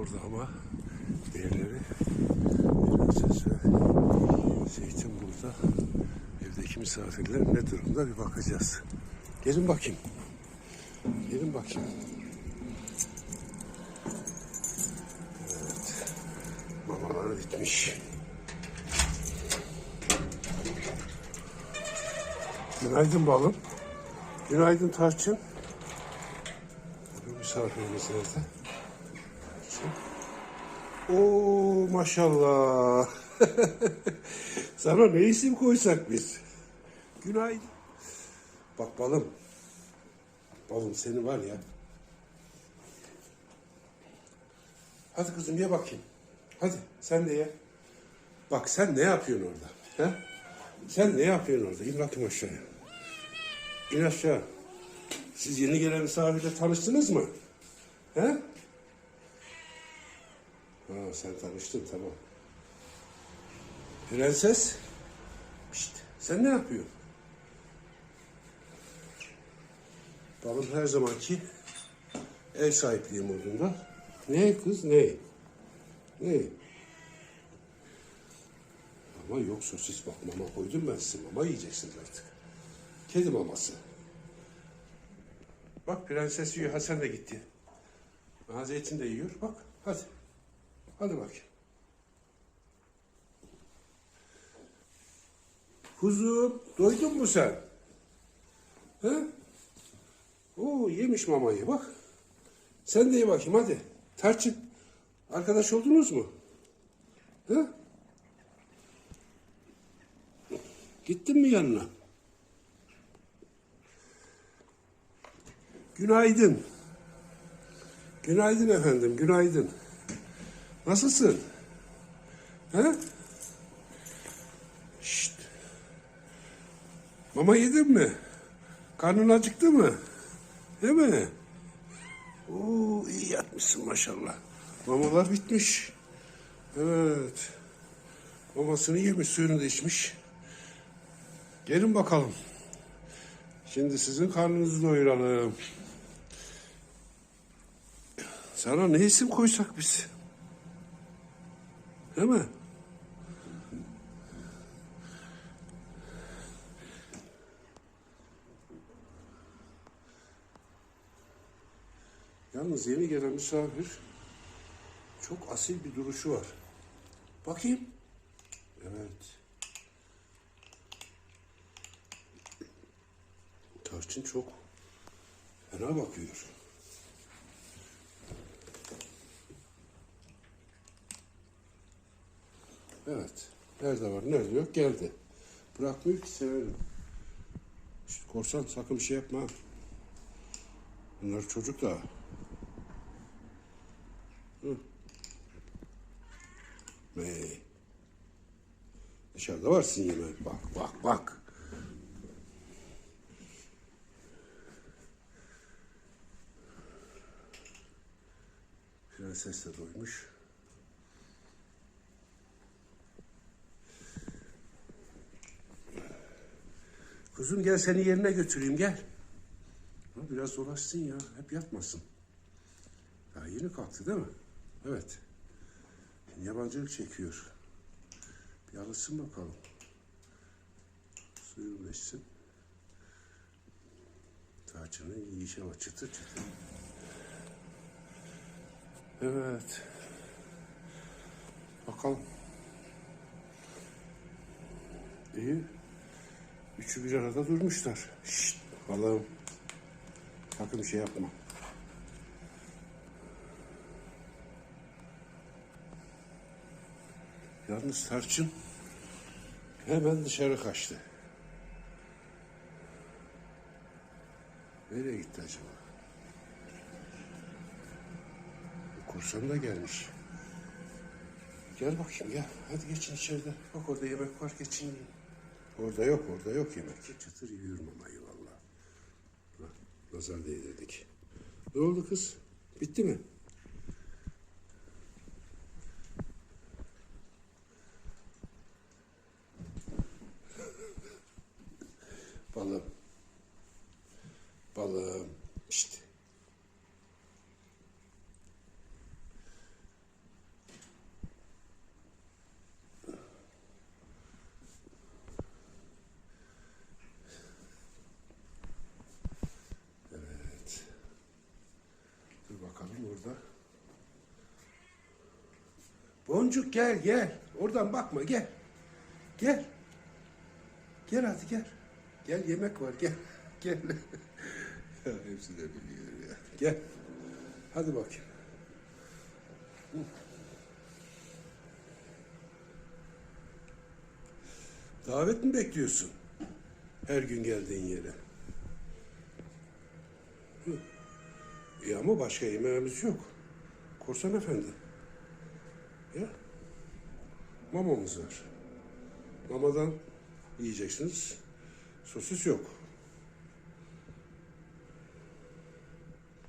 orada ama diğerleri Prenses Zeytin burada. Evdeki misafirler ne durumda bir bakacağız. Gelin bakayım. Gelin bakayım. Evet. Mamaları bitmiş. Günaydın balım. Günaydın Tarçın. Bu misafirimiz nerede? Oo maşallah. Sana ne isim koysak biz? Günaydın. Bak balım. Balım seni var ya. Hadi kızım ye bakayım. Hadi sen de ye. Bak sen ne yapıyorsun orada? He? Sen ne yapıyorsun orada? İn bakayım aşağıya. İn aşağı. Siz yeni gelen misafirle tanıştınız mı? He? Ha sen tanıştın tamam. Prenses. Şşt, sen ne yapıyorsun? Balım her zamanki ev sahipliği modunda. Ne kız ne? Ne? Ama yok sosis bak mama koydum ben size. Mama yiyeceksiniz artık. Kedi maması. Bak prenses yiyor. Hasan da gitti. Aha zeytin de yiyor. Bak hadi. Hadi bakayım. Kuzum doydun mu sen? He? Oo yemiş mamayı bak. Sen de ye bakayım hadi. Tarçın. Arkadaş oldunuz mu? He? Gittin mi yanına? Günaydın. Günaydın efendim, günaydın. Nasılsın? He? Şşt. Mama yedin mi? Karnın acıktı mı? Değil mi? Oo, iyi yatmışsın maşallah. Mamalar bitmiş. Evet. Mamasını yemiş, suyunu da içmiş. Gelin bakalım. Şimdi sizin karnınızı doyuralım. Sana ne isim koysak biz? Değil mi? Yalnız yeni gelen misafir çok asil bir duruşu var. Bakayım. Evet. Tarçın çok fena bakıyor. Evet. Nerede var, nerede yok geldi. Bırakmıyor ki severim. İşte korsan sakın bir şey yapma. Bunlar çocuk da. Hı. Dışarıda varsın yeme. Bak bak bak. Prenses de doymuş. Kuzum gel seni yerine götüreyim gel. Ha, biraz dolaşsın ya. Hep yatmasın. Daha yeni kalktı değil mi? Evet. Yabancılık çekiyor. Bir alışsın bakalım. Suyunu içsin. Tarçını yiyişe bak çıtır çıtır. Evet. Bakalım. İyi. Üçü bir arada durmuşlar. Şşt balığım. Sakın şey yapma. Yalnız Tarçın hemen dışarı kaçtı. Nereye gitti acaba? Korsan da gelmiş. Gel bakayım gel. Hadi geçin içeride. Bak orada yemek var geçin. Orada yok orada yok yemek. Çıtır yiyorum mamayı valla. Nazar değdirdik. Ne oldu kız? Bitti mi? Balım. Balım. İşte. Orada. Boncuk gel gel. Oradan bakma gel. Gel. Gel hadi gel. Gel yemek var gel. Gel. ya hepsi de biliyor ya. Gel. Hadi bakayım. Hı. Davet mi bekliyorsun? Her gün geldiğin yere. Hı. İyi ama başka yemeğimiz yok. Korsan efendi. Ya. Mamamız var. Mamadan yiyeceksiniz. Sosis yok.